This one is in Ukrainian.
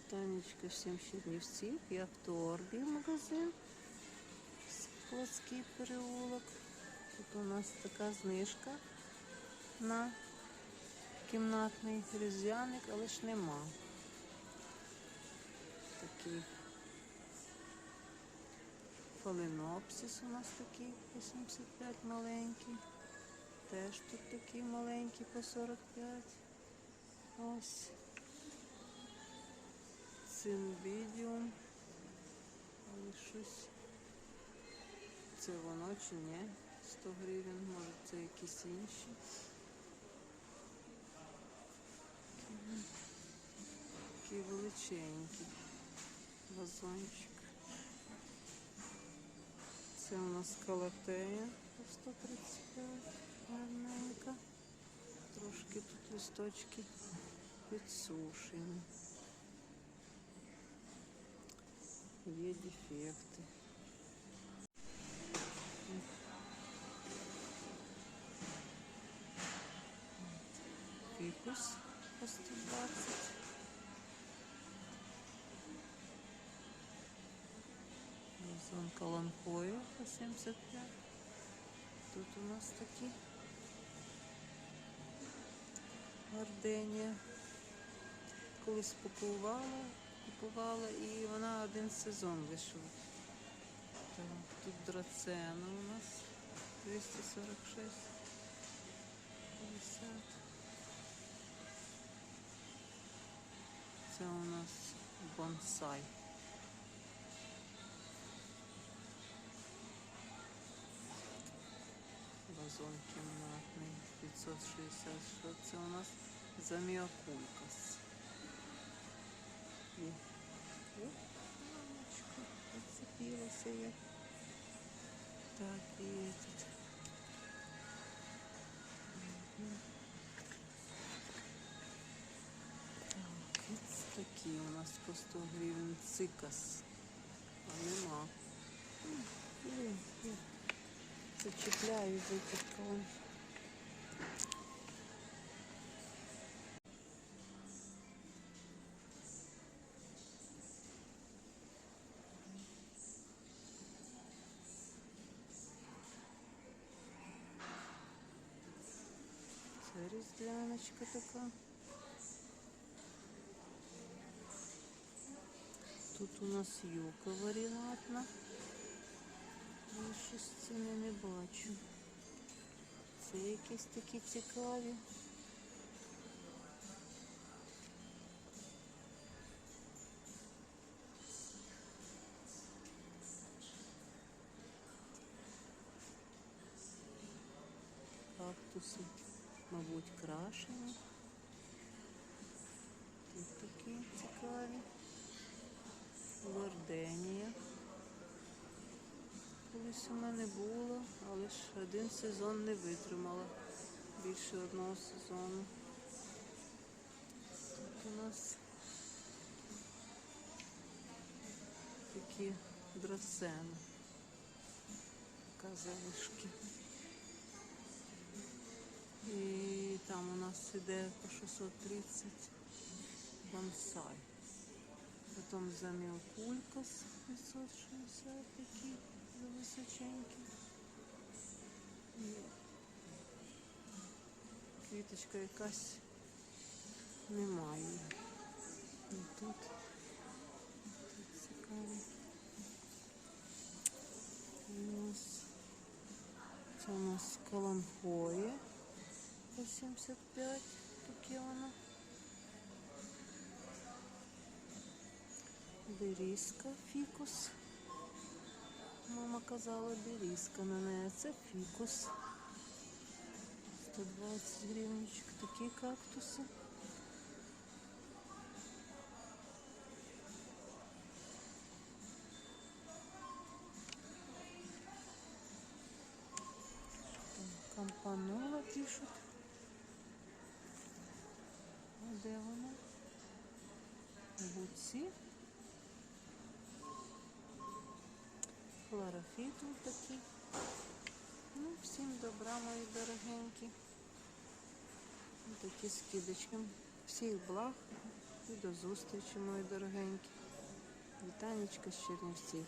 Ботанічка 7 Чернівців, і авторбій магазин. Складський переулок. Тут у нас така знижка на кімнатний різдвяник, але ж нема. Такий фаленопсис у нас такий 85 маленький. Теж тут такий маленький по 45. Ось. Цинбідіум. Але щось. Це воно чи ні? 100 гривень, може це якісь інші. Такий величенький вазончик. Це у нас калатея по 135, гарненька. Трошки тут листочки підсушені. Є дефекти. Фікус по 120. Зон каланхою по 75. Тут у нас такі гарденія. Колись купувала, купувала і вона один сезон вийшов. Так, тут драцена у нас 246. 50. Це у нас бонсай. Вазон кімнатний 560. Що це у нас заміокулькас. І О, мамочка, відцепилася я. Так, і. Мгм. Так, ось такі у нас по 100 гривень цикас. А нема. М, Блін, я різдвяночка така. Тут у нас юка варіатна. Я щось ціни не бачу. Це якісь такі цікаві. Кактуси, мабуть, крашені. Тут такі цікаві. Горденія. Колись у мене було, але ж один сезон не витримала. Більше одного сезону. Тут у нас такі драцени. Така нас іде по 630 бонсай. Потім заміокулькас 560 такий височенький. І квіточка якась немає. І тут, тут цікаво. І ось це у нас каланхоє по 75 таке воно. Берізка, фікус. Мама казала берізка на неї. Це фікус. 120 гривничок. Такі кактуси. Там Кампанола пишуть. А Де вона? Буці. Хлорофітл такий. Ну, всім добра, мої дорогенькі. Ось Такі скидочки. Всіх благ І до зустрічі, мої дорогенькі. Вітанечка з Чернівців.